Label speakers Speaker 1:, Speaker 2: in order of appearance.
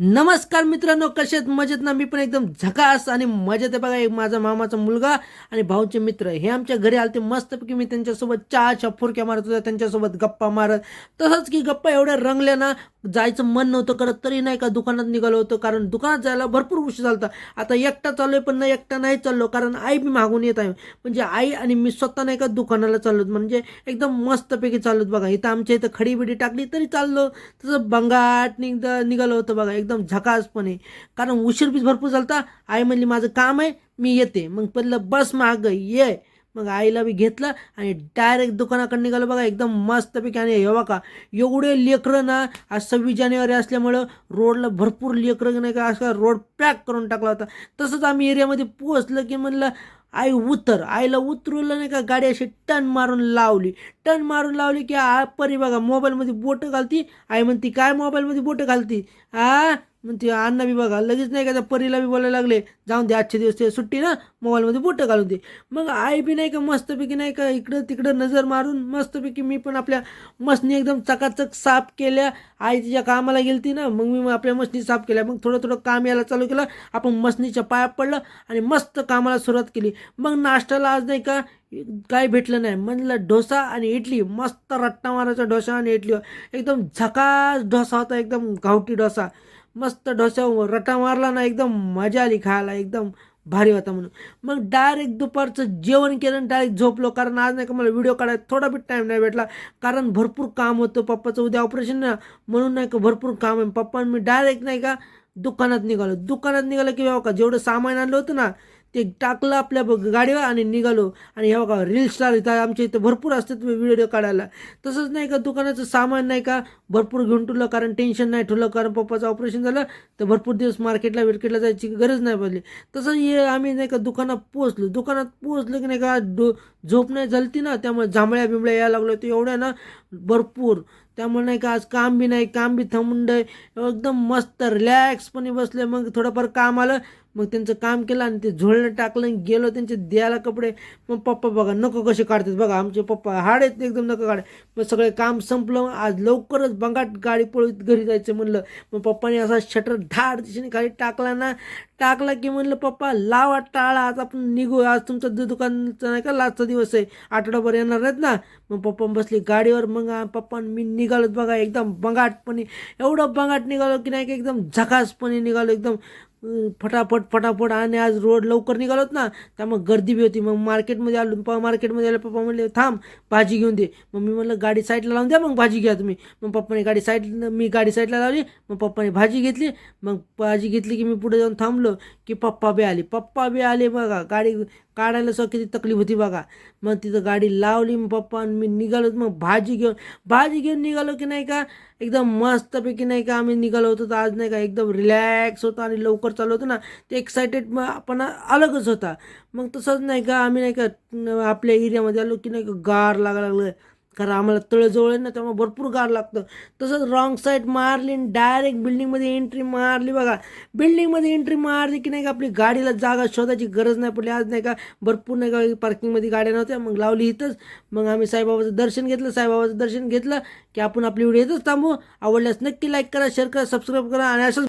Speaker 1: नमस्कार मित्रांनो कसे आहेत? मजेत ना? मी पण एकदम झकास आणि मजेत आहे बघा एक माझा मामाचा मुलगा आणि भाऊचे मित्र हे आमच्या घरी आले ते मस्तपैकी. मी त्यांच्यासोबत चहाच्या फुरक्या मारत होत्या त्यांच्यासोबत गप्पा मारत. तसंच की गप्पा एवढ्या रंगल्या ना जायचं मन नव्हतं करत तरी नाही का दुकानात निघालो होतो कारण दुकानात जायला भरपूर उशीर झालता. आता एकटा चाललो आहे पण नाही एकटा नाही चाललो कारण आई बी मागून येत आहे. म्हणजे आई आणि मी स्वतः नाही का दुकानाला चाललो म्हणजे एकदम मस्तपैकी चाललोत बघा. इथं आमच्या इथं खडी बिडी टाकली तरी चाललो. तसं बंगाट निघ निघालो होतं बघा. एकदम झकासपणे. कारण उशीर बीच भरपूर झालता. आई म्हणली माझं काम आहे मी येते. मग पहिलं बस माग ये. मग आईला बी घेतलं आणि डायरेक्ट दुकानाकडे निघालो बघा एकदम मस्तपैकी. आणि हे बघा एवढे लेकरं ना आज सव्वीस जानेवारी असल्यामुळं रोडला भरपूर लेकरं नाही का असं रोड पॅक करून टाकला होता. तसंच आम्ही एरियामध्ये पोहोचलं की म्हणलं आई उतर आईला उतरवलं नाही का गाडी अशी टन मारून लावली. टन मारून लावली की आ परी बघा मोबाईलमध्ये बोटं घालती. आई म्हणती काय मोबाईलमध्ये बोटं घालती? आ मग ते अण्णा बी बघा लगेच नाही का त्या परीला बी बोलायला लागले जाऊन दे आजचे दिवस ते सुट्टी ना मोबाईलमध्ये बोटं घालून दे. मग आई बी नाही का मस्तपैकी नाही का इकडं तिकडं नजर मारून मस्तपैकी मी पण आपल्या मसनी एकदम चकाचक साफ केल्या. आई तिच्या कामाला गेलती ना मग मी आपल्या मसनी साफ केल्या. मग थोडं थोडं काम यायला चालू केलं आपण मसनीच्या पाया पडलं आणि मस्त कामाला सुरुवात केली. मग नाश्त्याला आज नाही का काय भेटलं नाही. म्हणलं डोसा आणि इडली. मस्त रट्टा मारायचा डोसा आणि इडली. एकदम झकास डोसा होता एकदम गावठी डोसा. मस्त डोस्यावर रटा मारला ना एकदम मजा आली खायला एकदम भारी होता म्हणून. मग डायरेक्ट दुपारचं जेवण केलं आणि डायरेक्ट झोपलो कारण आज नाही का मला व्हिडिओ काढायला थोडा बी टाईम नाही भेटला कारण भरपूर काम होतं पप्पाचं उद्या ऑपरेशन ना म्हणून नाही का भरपूर काम आहे. पप्पा मी डायरेक्ट नाही का दुकानात निघालो. दुकानात निघालं की बाबा का जेवढं सामान आणलं होतं ना ते टाकलं आपल्या ब- गाडीवर आणि निघालो. आणि हे बघा रील स्टार इथं आमच्या इथं भरपूर असतात व्हिडिओ काढायला. तसंच नाही का दुकानाचं सामान नाही का भरपूर घेऊन ठेवलं कारण टेन्शन नाही ठेवलं कारण पप्पाचं ऑपरेशन झालं तर भरपूर दिवस मार्केटला विर्केटला जायची गरज नाही पडली. तसं हे आम्ही नाही का दुकानात पोचलो दुकानात पोहोचलं की नाही का डो झोप नाही झालती ना त्यामुळे जांभळ्या बिंबळ्या यायला लागलो. ते एवढ्या ना भरपूर. त्यामुळे नाही का आज काम बी नाही काम बी थांबून एकदम मस्त रिलॅक्सपणे बसले. मग थोडंफार काम आलं. मग त्यांचं काम केलं आणि ते झोळणं टाकलं आणि गेलो त्यांचे द्यायला कपडे. मग पप्पा बघा नको कसे काढतात बघा. आमचे पप्पा हाड आहेत एकदम नको काढ. मग सगळे काम संपलं आज लवकरच बंगाट गाडी पळत घरी जायचं म्हणलं. मग पप्पाने असा शटर धाड दिशेने खाली टाकला ना टाकला की म्हणलं पप्पा लावा टाळा. आज आपण निघू. आज तुमचं दु- दुकानचं नाही का लास्टचा दिवस आहे. आठवडाभर येणार आहेत ना. मग पप्पा बसले गाडीवर. मग पप्पा मी निघालोत बघा. एकदम बंगाटपणे. एवढं बंगाट निघालो की नाही का एकदम झकासपणे निघालो एकदम. फटाफट फटाफट आणि आज रोड लवकर निघालोत ना त्यामुळे गर्दी बी होती. मग मार्केटमध्ये आलो पप्पा मार्केटमध्ये आले पप्पा म्हणले थांब भाजी घेऊन दे. मग मी म्हणलं गाडी साईडला लावून द्या मग भाजी घ्या तुम्ही. मग पप्पाने गाडी साईड मी गाडी साईडला लावली मग पप्पाने भाजी घेतली. मग भाजी घेतली की मी पुढे जाऊन थांबलो की पप्पा बी आले. पप्पा बी आले बघा गाडी काढायला सो किती तकलीफ होती बघा. मग तिथं गाडी लावली मग पप्पा आणि मी निघालो मग भाजी घेऊन भाजी घेऊन निघालो की नाही का? एकदम मस्तपैकी नाही का आम्ही निघालो होतो. तर आज नाही का एकदम रिलॅक्स होतं आणि लवकर चालू होतं ना ते एक्सायटेड मग आपण अलगच होता. मग तसंच नाही का आम्ही नाही का आपल्या एरियामध्ये आलो की नाही का गार लागायला लागलं. कारण आम्हाला तळजवळ आहे ना त्यामुळे भरपूर गार लागतं. तसंच रॉंग साईड मारली आणि डायरेक्ट बिल्डिंगमध्ये एंट्री मारली बघा. बिल्डिंगमध्ये एंट्री मारली की नाही का आपली गाडीला जागा शोधायची गरज नाही पडली. आज नाही का भरपूर नाही का पार्किंगमध्ये गाड्या नव्हत्या. मग लावली इथंच. मग आम्ही साईबाबाचं दर्शन घेतलं. साईबाबाचं दर्शन घेतलं की आपण आपली व्हिडिओ इथंच थांबू. आवडल्यास नक्की लाईक करा शेअर करा सबस्क्राईब करा आणि असंच